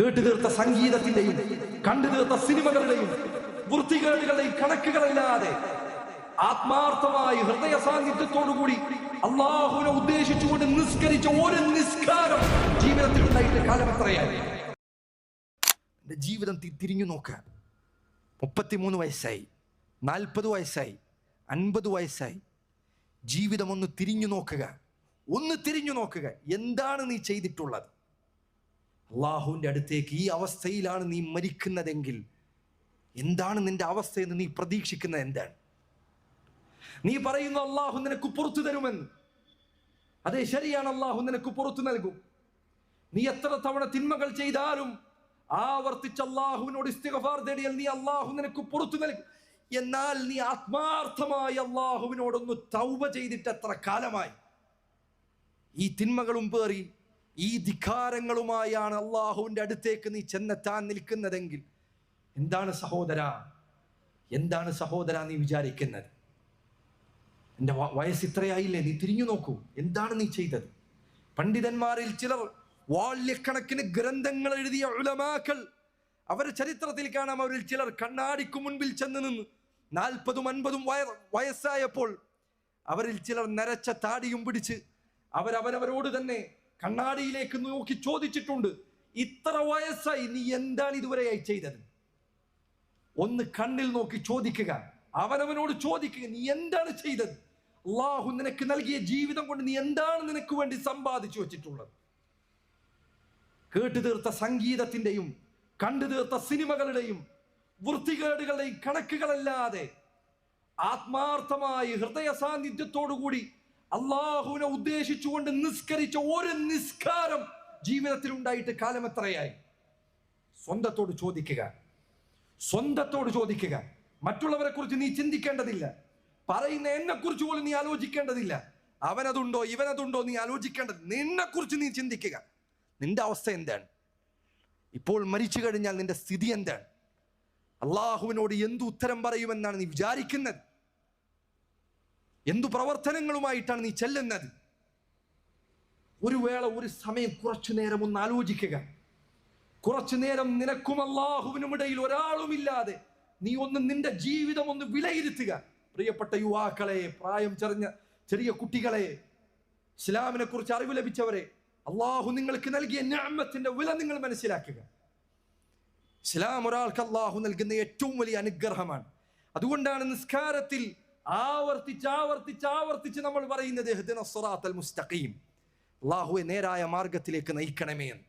കേട്ടു തീർത്ത സംഗീതത്തിന്റെയും കണ്ടു തീർത്ത സിനിമകളുടെയും വൃത്തികേടുകളുടെയും കണക്കുകളില്ലാതെ ആത്മാർത്ഥമായി ഹൃദയ സാന്നിധ്യത്തോടുകൂടി അള്ളാഹുവിനെ ഉദ്ദേശിച്ചുകൊണ്ട് നിസ്കരിച്ച ഒരു നിസ്കാരം ജീവിതത്തിൽ ഉണ്ടായിട്ട് കാലം എത്രയായി? എന്റെ ജീവിതം തിരിഞ്ഞു നോക്കുക മുപ്പത്തിമൂന്ന് വയസ്സായി. നാൽപ്പത് വയസ്സായി. അൻപത് വയസ്സായി. ജീവിതം ഒന്ന് തിരിഞ്ഞു നോക്കുക. ഒന്ന് തിരിഞ്ഞു നോക്കുക. എന്താണ് നീ ചെയ്തിട്ടുള്ളത്? അള്ളാഹുവിന്റെ അടുത്തേക്ക് ഈ അവസ്ഥയിലാണ് നീ മരിക്കുന്നതെങ്കിൽ എന്താണ് നിന്റെ അവസ്ഥയെന്ന് നീ പ്രതീക്ഷിക്കുന്നത് എന്താണ്? നീ പറയുന്നു അള്ളാഹു നിനക്ക് പുറത്തു തരുമെന്ന്. അതെ ശരിയാണ് അള്ളാഹു നിനക്ക് പുറത്തു നൽകും. നീ എത്ര തവണ തിന്മകൾ ചെയ്താലും ആവർത്തിച്ച് അള്ളാഹുവിനോട് ഇസ്തിഗഫാർ തേടിയാൽ നീ അള്ളാഹു നിനക്ക് പുറത്തു നൽകും. എന്നാൽ നീ ആത്മാർത്ഥമായി അള്ളാഹുവിനോടൊന്ന് തൗബ ചെയ്തിട്ട് എത്ര കാലമായി? ഈ തിന്മകളും പേറി ഈ ധിക്കാരങ്ങളുമായാണ് അള്ളാഹുവിന്റെ അടുത്തേക്ക് നീ ചെന്നെത്താൻ നിൽക്കുന്നതെങ്കിൽ എന്താണ് സഹോദര? എന്താണ് സഹോദര നീ വിചാരിക്കുന്നത്? എന്റെ വയസ്സ് ഇത്രയായില്ലേ? നീ തിരിഞ്ഞു നോക്കൂ. എന്താണ് നീ ചെയ്തത്? പണ്ഡിതന്മാരിൽ ചിലർ വാല്യക്കണക്കിന് ഗ്രന്ഥങ്ങൾ എഴുതിയ ഉലമാക്കൾ അവരുടെ ചരിത്രത്തിൽ കാണാം അവരിൽ ചിലർ കണ്ണാടിക്ക് മുൻപിൽ ചെന്ന് നിന്ന് നാൽപ്പതും അൻപതും വയ വയസ്സായപ്പോൾ അവരിൽ ചിലർ നരച്ച താടിയും പിടിച്ച് അവരവരവരോട് തന്നെ കണ്ണാടിയിലേക്ക് നോക്കി ചോദിച്ചിട്ടുണ്ട് ഇത്ര വയസ്സായി നീ എന്താണ് ഇതുവരെയായി ചെയ്തത്? ഒന്ന് കണ്ണിൽ നോക്കി ചോദിക്കുക. അവനവനോട് ചോദിക്കുക നീ എന്താണ് ചെയ്തത്? അള്ളാഹു നിനക്ക് നൽകിയ ജീവിതം കൊണ്ട് നീ എന്താണ് നിനക്ക് വേണ്ടി സമ്പാദിച്ചു വെച്ചിട്ടുള്ളത്? കേട്ടു തീർത്ത സംഗീതത്തിന്റെയും കണ്ടു തീർത്ത സിനിമകളുടെയും വൃത്തികേടുകളുടെയും കണക്കുകളല്ലാതെ ആത്മാർത്ഥമായി ഹൃദയ സാന്നിധ്യത്തോടുകൂടി അള്ളാഹുവിനെ ഉദ്ദേശിച്ചുകൊണ്ട് നിസ്കരിച്ച ഒരു നിസ്കാരം ജീവിതത്തിൽ ഉണ്ടായിട്ട് കാലം എത്രയായി? സ്വന്തത്തോട് ചോദിക്കുക. സ്വന്തത്തോട് ചോദിക്കുക. മറ്റുള്ളവരെ കുറിച്ച് നീ ചിന്തിക്കേണ്ടതില്ല. പറയുന്ന എന്നെ കുറിച്ച് പോലും നീ ആലോചിക്കേണ്ടതില്ല. അവനതുണ്ടോ ഇവനതുണ്ടോ നീ ആലോചിക്കേണ്ടത് നിന്നെ കുറിച്ച് നീ ചിന്തിക്കുക. നിന്റെ അവസ്ഥ എന്താണ്? ഇപ്പോൾ മരിച്ചു കഴിഞ്ഞാൽ നിന്റെ സ്ഥിതി എന്താണ്? അള്ളാഹുവിനോട് എന്തു ഉത്തരം പറയുമെന്നാണ് നീ വിചാരിക്കുന്നത്? എന്തു പ്രവർത്തനങ്ങളുമായിട്ടാണ് നീ ചെല്ലുന്നത്? ഒരു വേള ഒരു സമയം കുറച്ചു നേരം ഒന്ന് ആലോചിക്കുക. കുറച്ചു നേരം നിനക്കും അള്ളാഹുവിനും ഇടയിൽ ഒരാളുമില്ലാതെ നീ ഒന്ന് നിന്റെ ജീവിതം ഒന്ന് വിലയിരുത്തുക. പ്രിയപ്പെട്ട യുവാക്കളെ പ്രായം ചെറിഞ്ഞ ചെറിയ കുട്ടികളെ ഇസ്ലാമിനെ കുറിച്ച് അറിവ് ലഭിച്ചവരെ അള്ളാഹു നിങ്ങൾക്ക് നൽകിയ ഞാമത്തിന്റെ വില നിങ്ങൾ മനസ്സിലാക്കുക. ഇസ്ലാം ഒരാൾക്ക് അള്ളാഹു നൽകുന്ന ഏറ്റവും വലിയ അനുഗ്രഹമാണ്. അതുകൊണ്ടാണ് നിസ്കാരത്തിൽ ആവർത്തിച്ച് ആവർത്തിച്ച് ആവർത്തിച്ച് നമ്മൾ പറയുന്നത് മുസ്തഖീം. അള്ളാഹുവെ നേരായ മാർഗത്തിലേക്ക് നയിക്കണമേ എന്ന്.